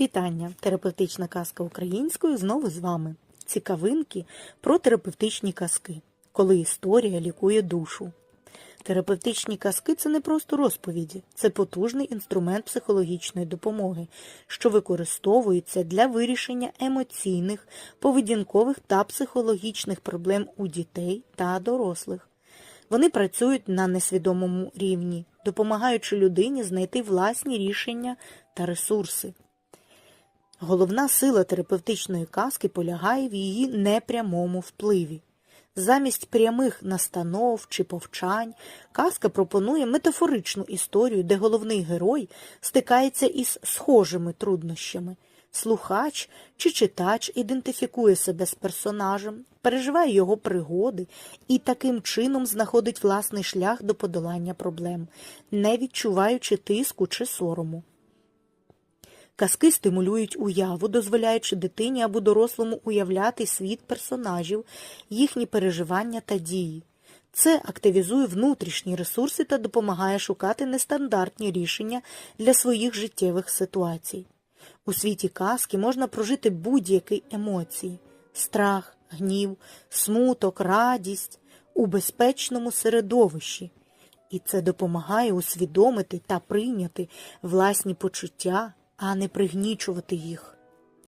Вітання! Терапевтична казка українською знову з вами. Цікавинки про терапевтичні казки, коли історія лікує душу. Терапевтичні казки це не просто розповіді, це потужний інструмент психологічної допомоги, що використовується для вирішення емоційних, поведінкових та психологічних проблем у дітей та дорослих. Вони працюють на несвідомому рівні, допомагаючи людині знайти власні рішення та ресурси. Головна сила терапевтичної казки полягає в її непрямому впливі. Замість прямих настанов чи повчань казка пропонує метафоричну історію, де головний герой стикається із схожими труднощами. Слухач чи читач ідентифікує себе з персонажем, переживає його пригоди і таким чином знаходить власний шлях до подолання проблем, не відчуваючи тиску чи сорому. Казки стимулюють уяву, дозволяючи дитині або дорослому уявляти світ персонажів, їхні переживання та дії. Це активізує внутрішні ресурси та допомагає шукати нестандартні рішення для своїх життєвих ситуацій. У світі казки можна прожити будь-які емоції страх, гнів, смуток, радість у безпечному середовищі. І це допомагає усвідомити та прийняти власні почуття, а не пригнічувати їх.